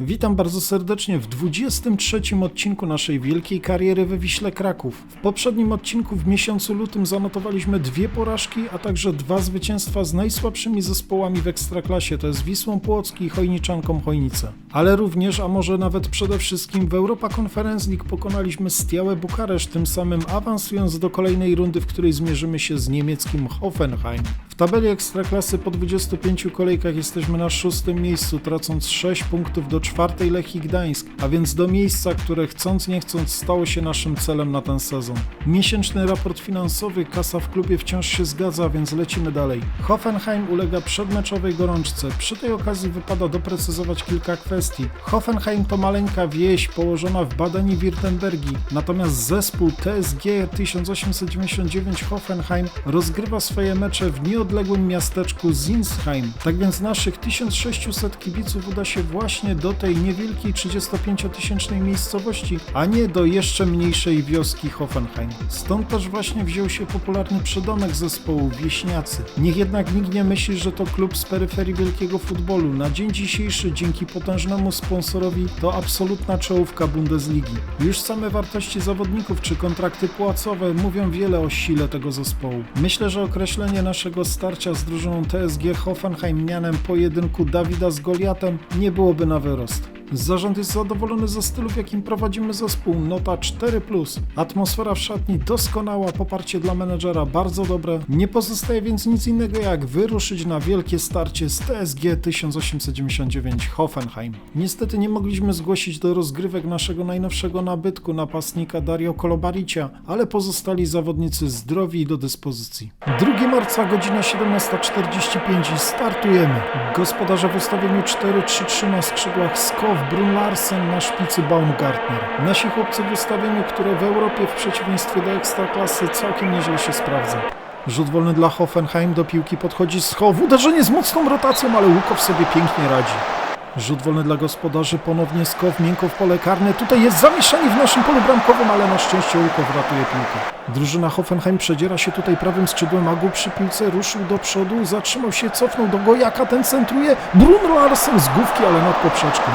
Witam bardzo serdecznie w 23 odcinku naszej wielkiej kariery we Wiśle Kraków. W poprzednim odcinku w miesiącu lutym zanotowaliśmy dwie porażki, a także dwa zwycięstwa z najsłabszymi zespołami w Ekstraklasie, to jest Wisłą Płocki i Chojniczanką Chojnice. Ale również, a może nawet przede wszystkim w Europa Conference League pokonaliśmy Stiałę Bukareszt, tym samym awansując do kolejnej rundy, w której zmierzymy się z niemieckim Hoffenheim. Tabeli Ekstraklasy po 25 kolejkach jesteśmy na szóstym miejscu, tracąc 6 punktów do czwartej Lechii Gdańsk, a więc do miejsca, które chcąc nie chcąc stało się naszym celem na ten sezon. Miesięczny raport finansowy, kasa w klubie wciąż się zgadza, więc lecimy dalej. Hoffenheim ulega przedmeczowej gorączce. Przy tej okazji wypada doprecyzować kilka kwestii. Hoffenheim to maleńka wieś położona w Badeni-Wirtembergi, natomiast zespół TSG 1899 Hoffenheim rozgrywa swoje mecze w nieodległym miasteczku Zinsheim. Tak więc naszych 1600 kibiców uda się właśnie do tej niewielkiej 35-tysięcznej miejscowości, a nie do jeszcze mniejszej wioski Hoffenheim. Stąd też właśnie wziął się popularny przydomek zespołu Wieśniacy. Niech jednak nikt nie myśli, że to klub z peryferii wielkiego futbolu. Na dzień dzisiejszy dzięki potężnemu sponsorowi to absolutna czołówka Bundesligi. Już same wartości zawodników czy kontrakty płacowe mówią wiele o sile tego zespołu. Myślę, że określenie naszego starcia z drużyną TSG Hoffenheim mianem pojedynku Dawida z Goliatem nie byłoby na wyrost. Zarząd jest zadowolony ze stylu, w jakim prowadzimy zespół. Nota 4. Atmosfera w szatni doskonała, poparcie dla menedżera bardzo dobre. Nie pozostaje więc nic innego jak wyruszyć na wielkie starcie z TSG 1899 Hoffenheim. Niestety nie mogliśmy zgłosić do rozgrywek naszego najnowszego nabytku, napastnika Dario Kolobaricia, ale pozostali zawodnicy zdrowi i do dyspozycji. 2 marca, godzina 17.45 i startujemy. Gospodarze w ustawieniu 4-3-3 na skrzydłach Skow, Brun Larsen na szpicy Baumgartner. Nasi chłopcy w ustawieniu, które w Europie w przeciwieństwie do Ekstraklasy całkiem nieźle się sprawdza. Rzut wolny dla Hoffenheim, do piłki podchodzi Skow, uderzenie z mocną rotacją, ale Łukow sobie pięknie radzi. Rzut wolny dla gospodarzy, ponownie Skow, miękko w pole karne. Tutaj jest zamieszanie w naszym polu bramkowym, ale na szczęście Łukow ratuje piłkę. Drużyna Hoffenheim przedziera się tutaj prawym skrzydłem, Agu przy piłce ruszył do przodu, zatrzymał się, cofnął do Gojaka, ten centruje. Brun Larsen z główki, ale nad poprzeczką.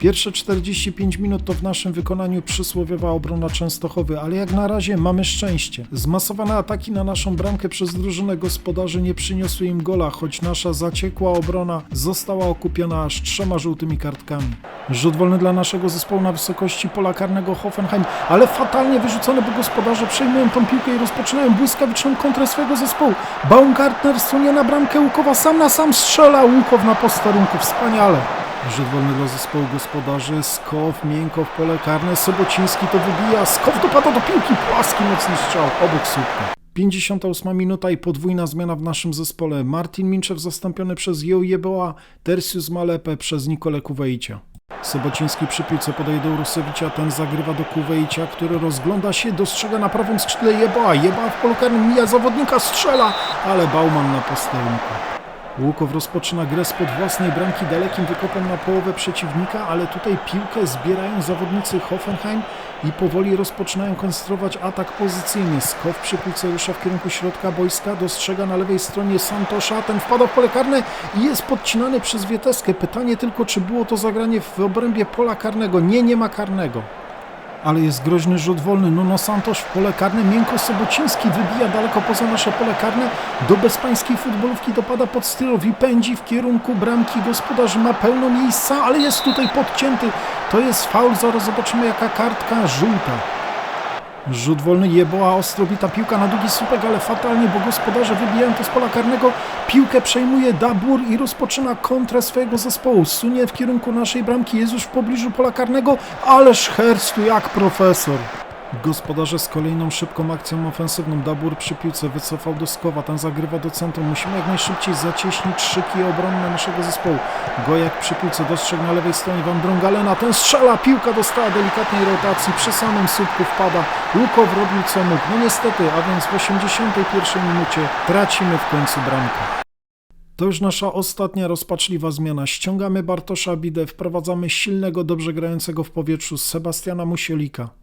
Pierwsze 45 minut to w naszym wykonaniu przysłowiowa obrona Częstochowy, ale jak na razie mamy szczęście. Zmasowane ataki na naszą bramkę przez drużynę gospodarzy nie przyniosły im gola, choć nasza zaciekła obrona została okupiona aż trzema żółtymi kartkami. Rzut wolny dla naszego zespołu na wysokości pola karnego Hoffenheim, ale fatalnie wyrzucone, bo gospodarze przejmują tą piłkę i rozpoczynają błyskawiczną kontrę swojego zespołu. Baumgartner sunie na bramkę Łukowa, sam na sam strzela Łukow na posterunku, wspaniale. Rzut wolny zespołu gospodarzy, Skow, miękko w pole karne, Sobociński to wybija, Skow dopada do piłki, płaski mocny strzał, obok słupka. 58 minuta i podwójna zmiana w naszym zespole. Martin Minczew zastąpiony przez Ją Jeboa, Tersius Malepę przez Nikolę Kuwejcia. Sobociński przy piłce podaje do Rusewicza, ten zagrywa do Kuwejcia, który rozgląda się, dostrzega na prawym skrzydle Jeboa. Jeboa w polu karnym mija zawodnika, strzela, ale Bauman na posterunku. Łukow rozpoczyna grę spod własnej bramki dalekim wykopem na połowę przeciwnika, ale tutaj piłkę zbierają zawodnicy Hoffenheim i powoli rozpoczynają konstruować atak pozycyjny. Skow przy piłce rusza w kierunku środka boiska, dostrzega na lewej stronie Santosza, ten wpada w pole karne i jest podcinany przez Wieteskę. Pytanie tylko, czy było to zagranie w obrębie pola karnego. Nie, nie ma karnego ale jest groźny rzut wolny. Nuno Santos w pole karne, miękko Sobociński wybija daleko poza nasze pole karne. Do bezpańskiej futbolówki dopada pod stylowi, pędzi w kierunku bramki. Gospodarz ma pełno miejsca, ale jest tutaj podcięty. To jest faul, zaraz zobaczymy jaka kartka żółta. Rzut wolny Jeboa, ostro bita piłka na długi słupek, ale fatalnie, bo gospodarze wybijają to z pola karnego. Piłkę przejmuje Dabur i rozpoczyna kontrę swojego zespołu. Sunie w kierunku naszej bramki, jest już w pobliżu pola karnego, ależ Herz tu jak profesor. Gospodarze z kolejną szybką akcją ofensywną. Dabur przy piłce wycofał do Skowa, ten zagrywa do centrum. Musimy jak najszybciej zacieśnić szyki obronne naszego zespołu. Gojak przy piłce dostrzegł na lewej stronie Van Drągalena, ten strzela, piłka dostała delikatnej rotacji, przy samym słupku wpada. Łukow robił co mógł. No niestety, a więc w 81 minucie tracimy w końcu bramkę. To już nasza ostatnia rozpaczliwa zmiana. Ściągamy Bartosza Bidę, wprowadzamy silnego, dobrze grającego w powietrzu Sebastiana Musielika.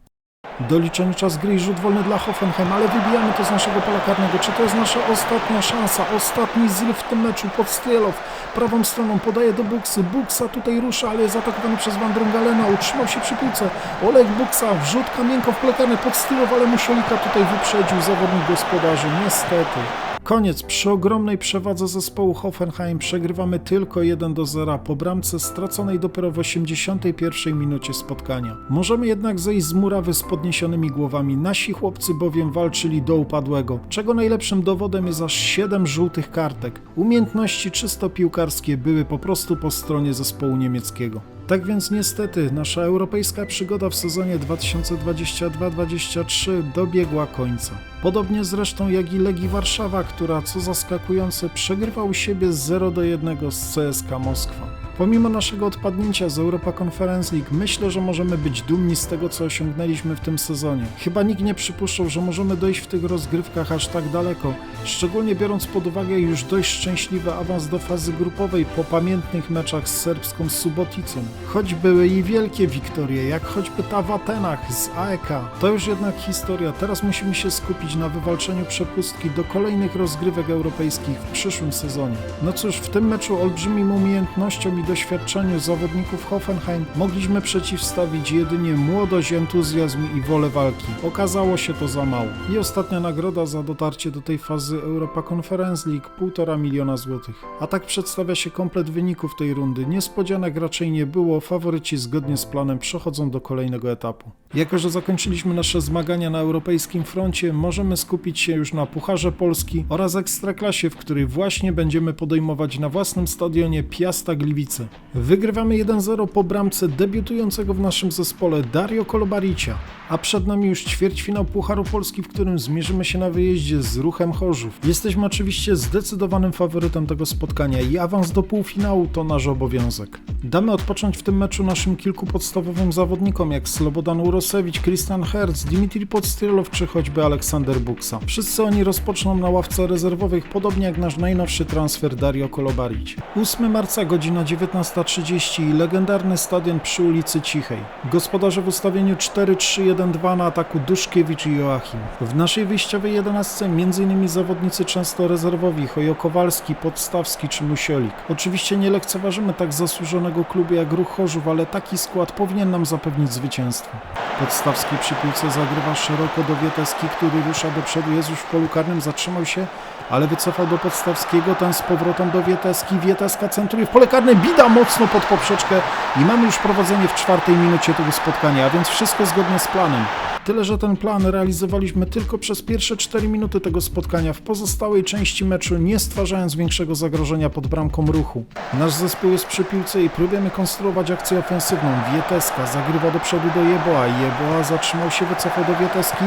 Doliczony czas gry i rzut wolny dla Hoffenheim, ale wybijamy to z naszego pola karnego. Czy to jest nasza ostatnia szansa? Ostatni zryw w tym meczu. Podstrielow prawą stroną podaje do Buksy. Buksa tutaj rusza, ale jest atakowany przez Van Drungalena. Utrzymał się przy piłce. Oleg Buksa wrzut kamienko w pole karne. Podstrielow, ale Musiolika tutaj wyprzedził zawodnik gospodarzy. Niestety. Koniec. Przy ogromnej przewadze zespołu Hoffenheim przegrywamy tylko 1 do 0 po bramce straconej dopiero w 81 minucie spotkania. Możemy jednak zejść z murawy z podniesionymi głowami. Nasi chłopcy bowiem walczyli do upadłego, czego najlepszym dowodem jest aż 7 żółtych kartek. Umiejętności czysto piłkarskie były po prostu po stronie zespołu niemieckiego. Tak więc niestety nasza europejska przygoda w sezonie 2022-2023 dobiegła końca. Podobnie zresztą jak i Legii Warszawa, która co zaskakujące przegrywa u siebie z 0 do 1 z CSK Moskwa. Pomimo naszego odpadnięcia z Europa Conference League, myślę, że możemy być dumni z tego, co osiągnęliśmy w tym sezonie. Chyba nikt nie przypuszczał, że możemy dojść w tych rozgrywkach aż tak daleko, szczególnie biorąc pod uwagę już dość szczęśliwy awans do fazy grupowej po pamiętnych meczach z serbską Suboticą. Choć były i wielkie wiktorie, jak choćby ta w Atenach z AEK, to już jednak historia. Teraz musimy się skupić na wywalczeniu przepustki do kolejnych rozgrywek europejskich w przyszłym sezonie. No cóż, w tym meczu olbrzymim umiejętnościom i doświadczeniu zawodników Hoffenheim mogliśmy przeciwstawić jedynie młodość, entuzjazm i wolę walki. Okazało się to za mało. I ostatnia nagroda za dotarcie do tej fazy Europa Conference League 1,5 miliona złotych. A tak przedstawia się komplet wyników tej rundy. Niespodzianek raczej nie było, faworyci zgodnie z planem przechodzą do kolejnego etapu. Jako, że zakończyliśmy nasze zmagania na europejskim froncie, możemy skupić się już na Pucharze Polski oraz Ekstraklasie, w której właśnie będziemy podejmować na własnym stadionie Piasta Gliwice. Wygrywamy 1-0 po bramce debiutującego w naszym zespole Dario Kolobaricia, a przed nami już ćwierćfinał Pucharu Polski, w którym zmierzymy się na wyjeździe z Ruchem Chorzów. Jesteśmy oczywiście zdecydowanym faworytem tego spotkania i awans do półfinału to nasz obowiązek. Damy odpocząć w tym meczu naszym kilku podstawowym zawodnikom, jak Slobodan Urosewicz, Christian Herz, Dimitri Podstrielow czy choćby Aleksander Buksa. Wszyscy oni rozpoczną na ławce rezerwowych, podobnie jak nasz najnowszy transfer Dario Kolobaric. 8 marca, godzina 19.30 i legendarny stadion przy ulicy Cichej. Gospodarze w ustawieniu 4-3-1-2 na ataku Duszkiewicz i Joachim. W naszej wyjściowej jedenastce m.in. zawodnicy często rezerwowi Hojo Kowalski, Podstawski czy Musiolik. Oczywiście nie lekceważymy tak zasłużonego klubu jak Ruch Chorzów, ale taki skład powinien nam zapewnić zwycięstwo. Podstawski przy piłce zagrywa szeroko do Wieteski, który rusza do przodu, już w polu karnym, zatrzymał się, ale wycofał do Podstawskiego, ten z powrotem do Wieteski, Wieteska centruje w pole karne, bida mocno pod poprzeczkę i mamy już prowadzenie w czwartej minucie tego spotkania, a więc wszystko zgodnie z planem. Tyle, że ten plan realizowaliśmy tylko przez pierwsze 4 minuty tego spotkania, w pozostałej części meczu nie stwarzając większego zagrożenia pod bramką ruchu. Nasz zespół jest przy piłce i próbujemy konstruować akcję ofensywną. Wieteska zagrywa do przodu do Jeboa. Jeboa zatrzymał się, wycofał do Wieteski.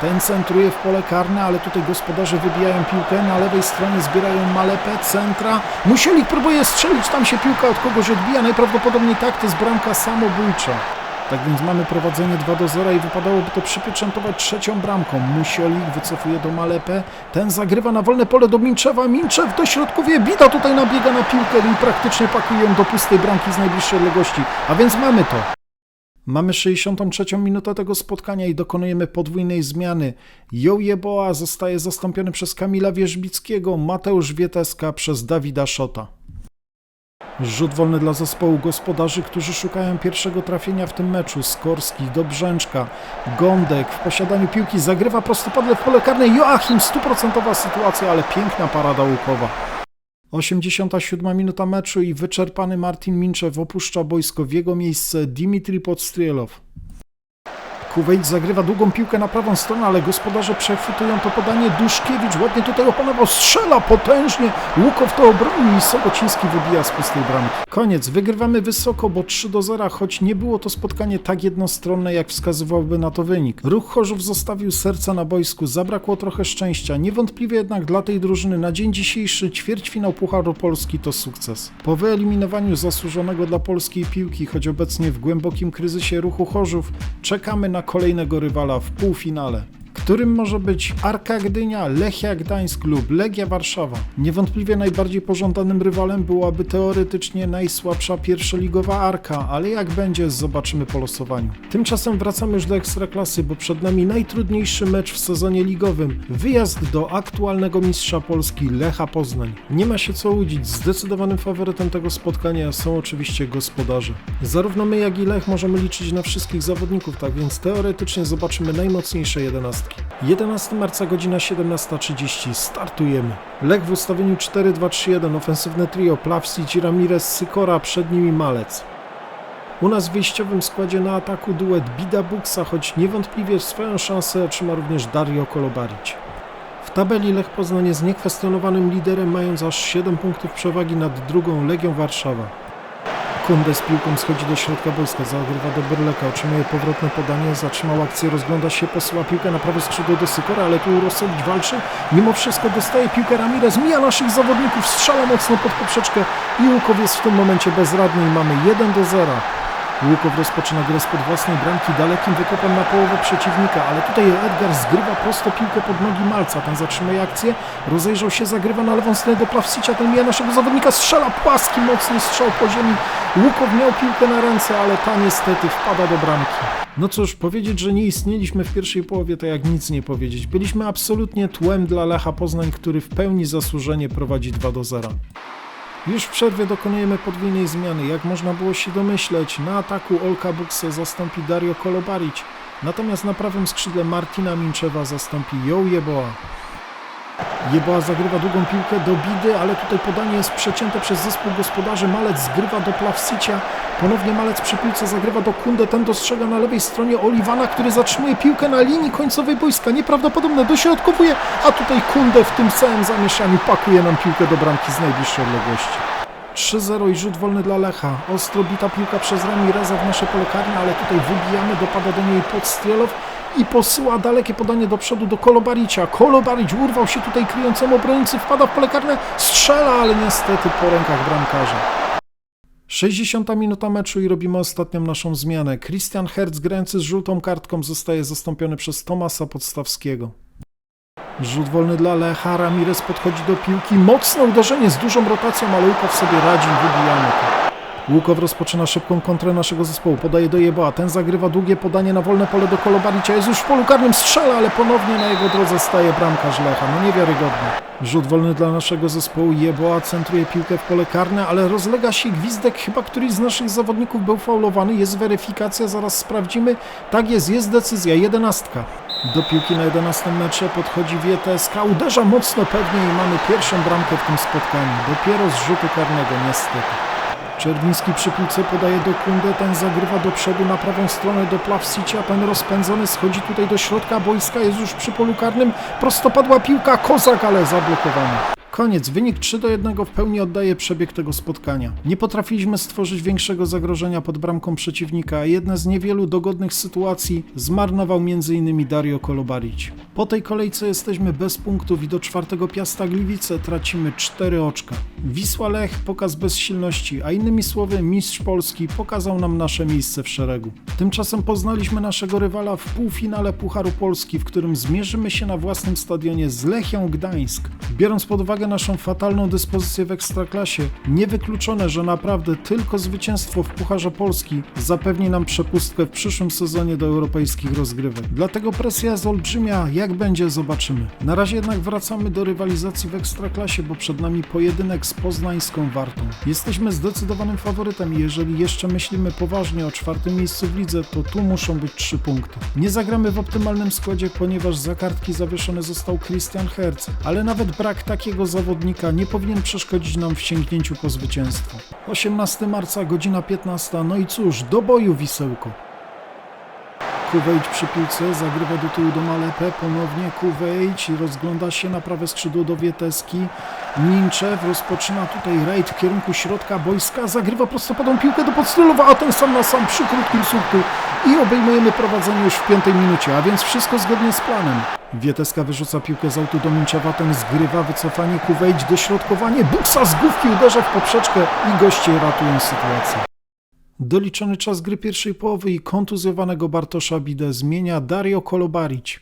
Ten centruje w pole karne, ale tutaj gospodarze wybijają piłkę. Na lewej stronie zbierają Malepę, centra. Musieli próbuje strzelić, tam się piłka od kogoś odbija. Najprawdopodobniej tak, to jest bramka samobójcza. Tak więc mamy prowadzenie 2 do 0 i wypadałoby to przypieczętować trzecią bramką. Musiolik wycofuje do Malepę, ten zagrywa na wolne pole do Minczewa, Minczew dośrodkowuje, Bida tutaj nabiega na piłkę i praktycznie pakuje ją do pustej bramki z najbliższej odległości. A więc mamy to. Mamy 63 minutę tego spotkania i dokonujemy podwójnej zmiany. Jojeboa zostaje zastąpiony przez Kamila Wierzbickiego, Mateusz Wieteska przez Dawida Szota. Rzut wolny dla zespołu gospodarzy, którzy szukają pierwszego trafienia w tym meczu. Skorski do Brzęczka. Gądek w posiadaniu piłki zagrywa prostopadle w pole karne. Joachim, stuprocentowa sytuacja, ale piękna parada łukowa. 87 minuta meczu i wyczerpany Martin Minczew opuszcza boisko. W jego miejsce Dimitri Podstrielow. Kuwejt zagrywa długą piłkę na prawą stronę, ale gospodarze przechwytują to podanie. Duszkiewicz ładnie tutaj opanował, strzela potężnie. Łukow to obroni i Sobociński wybija z pustej bramki. Koniec. Wygrywamy wysoko, bo 3 do 0, choć nie było to spotkanie tak jednostronne, jak wskazywałby na to wynik. Ruch Chorzów zostawił serca na boisku, zabrakło trochę szczęścia. Niewątpliwie jednak dla tej drużyny na dzień dzisiejszy ćwierćfinał Pucharu Polski to sukces. Po wyeliminowaniu zasłużonego dla polskiej piłki, choć obecnie w głębokim kryzysie ruchu Chorzów, czekamy na kolejnego rywala w półfinale. Którym może być Arka Gdynia, Lechia Gdańsk lub Legia Warszawa. Niewątpliwie najbardziej pożądanym rywalem byłaby teoretycznie najsłabsza pierwszoligowa Arka, ale jak będzie, zobaczymy po losowaniu. Tymczasem wracamy już do Ekstraklasy, bo przed nami najtrudniejszy mecz w sezonie ligowym. Wyjazd do aktualnego mistrza Polski Lecha Poznań. Nie ma się co łudzić, zdecydowanym faworytem tego spotkania są oczywiście gospodarze. Zarówno my, jak i Lech możemy liczyć na wszystkich zawodników, tak więc teoretycznie zobaczymy najmocniejsze jedenastki. 11 marca, godzina 17.30. Startujemy. Lech w ustawieniu 4-2-3-1, ofensywne trio, Plawsic, Ramirez, Sykora, przed nimi Malec. U nas w wyjściowym składzie na ataku duet Bida Buksa, choć niewątpliwie swoją szansę otrzyma również Dario Kolobarić. W tabeli Lech Poznań jest niekwestionowanym liderem, mając aż 7 punktów przewagi nad drugą Legią Warszawa. Kunde z piłką schodzi do środka boiska, zagrywa do Berleka, otrzymuje powrotne podanie, zatrzymał akcję, rozgląda się, posyła piłkę na prawe skrzydło do Sykora, ale tu Rosowicz walczy, mimo wszystko dostaje piłkę Ramirez, mija naszych zawodników, strzela mocno pod poprzeczkę i Łukow jest w tym momencie bezradny i mamy 1 do 0. Łukow rozpoczyna grę spod własnej bramki dalekim wykopem na połowę przeciwnika, ale tutaj Edgar zgrywa prosto piłkę pod nogi Malca. Ten zatrzymuje akcję, rozejrzał się, zagrywa na lewą stronę do Plawsicia, ten mija naszego zawodnika, strzela płaski, mocny strzał po ziemi. Łukow miał piłkę na ręce, ale ta niestety wpada do bramki. No cóż, powiedzieć, że nie istnieliśmy w pierwszej połowie, to jak nic nie powiedzieć. Byliśmy absolutnie tłem dla Lecha Poznań, który w pełni zasłużenie prowadzi 2 do 0. Już w przerwie dokonujemy podwójnej zmiany. Jak można było się domyśleć, na ataku Olka Bukse zastąpi Dario Kolobarić, natomiast na prawym skrzydle Martina Minczewa zastąpi Joł Jeboa. Zagrywa długą piłkę do Bidy, ale tutaj podanie jest przecięte przez zespół gospodarzy. Malec zgrywa do Plawsicia. Ponownie Malec przy piłce zagrywa do Kunde. Ten dostrzega na lewej stronie Oliwana, który zatrzymuje piłkę na linii końcowej boiska. Nieprawdopodobne, dośrodkowuje, a tutaj Kunde w tym całym zamieszaniu pakuje nam piłkę do bramki z najbliższej odległości. 3-0 i rzut wolny dla Lecha. Ostro bita piłka przez Ramireza w nasze pole karne, ale tutaj wybijamy, dopada do niej Podstrielow i posyła dalekie podanie do przodu do Kolobaricia. Kolobarić urwał się tutaj kryjącemu obrońcy, wpada w pole karne, strzela, ale niestety po rękach bramkarza. 60 minuta meczu i robimy ostatnią naszą zmianę. Christian Herz grający z żółtą kartką zostaje zastąpiony przez Tomasa Podstawskiego. Rzut wolny dla Lecha, Ramirez podchodzi do piłki, mocne uderzenie z dużą rotacją, ale Łukow sobie radzi, wybijamy to. Łukow rozpoczyna szybką kontrę naszego zespołu, podaje do Jeboa, ten zagrywa długie podanie na wolne pole do Kolobaricia, jest już w polu karnym, strzela, ale ponownie na jego drodze staje bramkarz Lecha, no niewiarygodny. Rzut wolny dla naszego zespołu, Jeboa centruje piłkę w pole karne, ale rozlega się gwizdek, chyba któryś z naszych zawodników był faulowany, jest weryfikacja, zaraz sprawdzimy, tak jest, jest decyzja, jedenastka. Do piłki na 11 metrze podchodzi Wieteska, uderza mocno pewnie i mamy pierwszą bramkę w tym spotkaniu. Dopiero z rzutu karnego, niestety. Czerwiński przy piłce podaje do Kunde, ten zagrywa do przodu na prawą stronę do Plawsicia, ten rozpędzony schodzi tutaj do środka boiska, jest już przy polu karnym, prostopadła piłka, Kozak, ale zablokowany. Koniec, wynik 3 do 1 w pełni oddaje przebieg tego spotkania. Nie potrafiliśmy stworzyć większego zagrożenia pod bramką przeciwnika, a jedna z niewielu dogodnych sytuacji zmarnował m.in. Dario Kolobarić. Po tej kolejce jesteśmy bez punktów i do czwartego Piasta Gliwice tracimy 4 oczka. Wisła Lech pokaz bezsilności, a innymi słowy mistrz Polski pokazał nam nasze miejsce w szeregu. Tymczasem poznaliśmy naszego rywala w półfinale Pucharu Polski, w którym zmierzymy się na własnym stadionie z Lechią Gdańsk. Biorąc pod uwagę naszą fatalną dyspozycję w Ekstraklasie, niewykluczone, że naprawdę tylko zwycięstwo w Pucharze Polski zapewni nam przepustkę w przyszłym sezonie do europejskich rozgrywek. Dlatego presja jest olbrzymia, jak będzie zobaczymy. Na razie jednak wracamy do rywalizacji w Ekstraklasie, bo przed nami pojedynek z poznańską Wartą. Jesteśmy zdecydowanym faworytem i jeżeli jeszcze myślimy poważnie o czwartym miejscu w lidze, to tu muszą być trzy punkty. Nie zagramy w optymalnym składzie, ponieważ za kartki zawieszony został Christian Herz, ale nawet brak takiego zawodnika nie powinien przeszkodzić nam w sięgnięciu po zwycięstwo. 18 marca, godzina 15, no i cóż, do boju wisełko. Kuwejć przy piłce, zagrywa do tyłu do Malepę, ponownie Kuwejć, rozgląda się na prawe skrzydło do Wieteski. Minczew rozpoczyna tutaj rajd w kierunku środka boiska, zagrywa prostopadłą piłkę do Podstylowa, a ten sam na sam przy krótkim słupku i obejmujemy prowadzenie już w piątej minucie, a więc wszystko zgodnie z planem. Wieteska wyrzuca piłkę z autu do Minczewa, ten zgrywa wycofanie Kuwejć, dośrodkowanie, Buksa z główki uderza w poprzeczkę i goście ratują sytuację. Doliczony czas gry pierwszej połowy i kontuzjowanego Bartosza Bidę zmienia Dario Kolobarić.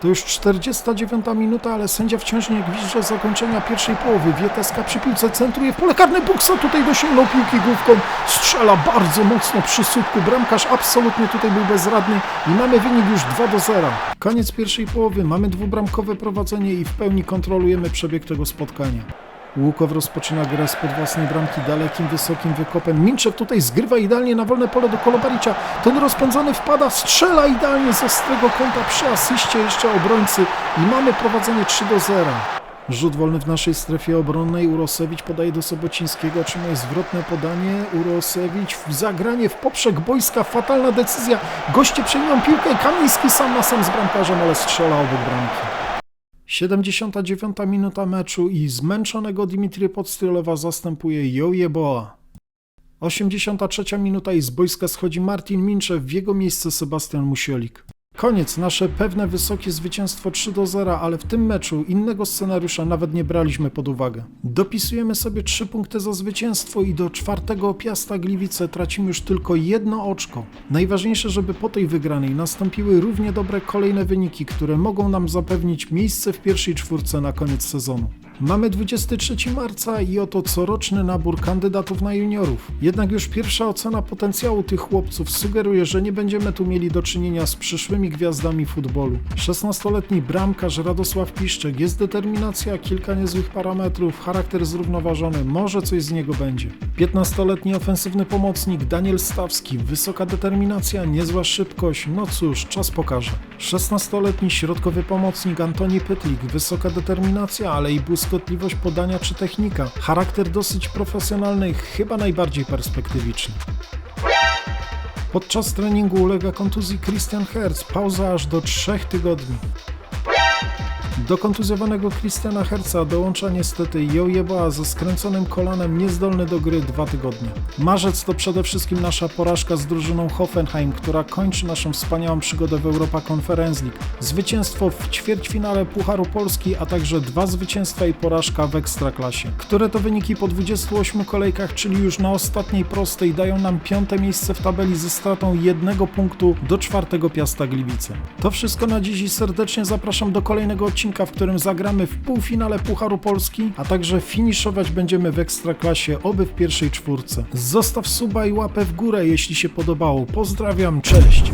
To już 49 minuta, ale sędzia wciąż nie gwizdże zakończenia pierwszej połowy. Wieteska przy piłce centruje w pole karne. Buksa tutaj dosięgnął piłki główką. Strzela bardzo mocno przy słupku. Bramkarz absolutnie tutaj był bezradny i mamy wynik już 2 do 0. Koniec pierwszej połowy. Mamy dwubramkowe prowadzenie i w pełni kontrolujemy przebieg tego spotkania. Łukow rozpoczyna grę spod własnej bramki dalekim, wysokim wykopem. Minczew tutaj zgrywa idealnie na wolne pole do Kolobaricza. Ten rozpędzony wpada, strzela idealnie z ostrego kąta przy asyście jeszcze obrońcy i mamy prowadzenie 3 do 0. Rzut wolny w naszej strefie obronnej. Urosewicz podaje do Sobocińskiego, otrzymuje zwrotne podanie. Urosewicz w zagranie w poprzek boiska. Fatalna decyzja. Goście przejmują piłkę. Kamiński sam na sam z bramkarzem, ale strzela obok bramki. 79 minuta meczu i zmęczonego Dimitrię Podstrylowa zastępuje Jojeboa. 83 minuta i z boiska schodzi Martin Minczew, w jego miejsce Sebastian Musiolik. Koniec, nasze pewne wysokie zwycięstwo 3 do 0, ale w tym meczu innego scenariusza nawet nie braliśmy pod uwagę. Dopisujemy sobie 3 punkty za zwycięstwo i do czwartego Piasta Gliwice tracimy już tylko jedno oczko. Najważniejsze, żeby po tej wygranej nastąpiły równie dobre kolejne wyniki, które mogą nam zapewnić miejsce w pierwszej czwórce na koniec sezonu. Mamy 23 marca i oto coroczny nabór kandydatów na juniorów. Jednak już pierwsza ocena potencjału tych chłopców sugeruje, że nie będziemy tu mieli do czynienia z przyszłymi gwiazdami futbolu. 16-letni bramkarz Radosław Piszczek, jest determinacja, kilka niezłych parametrów, charakter zrównoważony, może coś z niego będzie. 15-letni ofensywny pomocnik Daniel Stawski, wysoka determinacja, niezła szybkość, no cóż, czas pokaże. 16-letni środkowy pomocnik Antoni Pytlik, wysoka determinacja, ale i błyskotliwość podania czy technika. Charakter dosyć profesjonalny, chyba najbardziej perspektywiczny. Podczas treningu ulega kontuzji Christian Hertz, pauza aż do 3 tygodni. Do kontuzjowanego Christiana Herca dołącza niestety Jojeba ze skręconym kolanem, niezdolny do gry dwa tygodnie. Marzec to przede wszystkim nasza porażka z drużyną Hoffenheim, która kończy naszą wspaniałą przygodę w Europa Conference League. Zwycięstwo w ćwierćfinale Pucharu Polski, a także dwa zwycięstwa i porażka w Ekstraklasie. Które to wyniki po 28 kolejkach, czyli już na ostatniej prostej, dają nam piąte miejsce w tabeli ze stratą jednego punktu do czwartego Piasta Gliwice. To wszystko na dziś i serdecznie zapraszam do kolejnego odcinka, w którym zagramy w półfinale Pucharu Polski, a także finiszować będziemy w Ekstraklasie, oby w pierwszej czwórce. Zostaw suba i łapę w górę, jeśli się podobało. Pozdrawiam, cześć!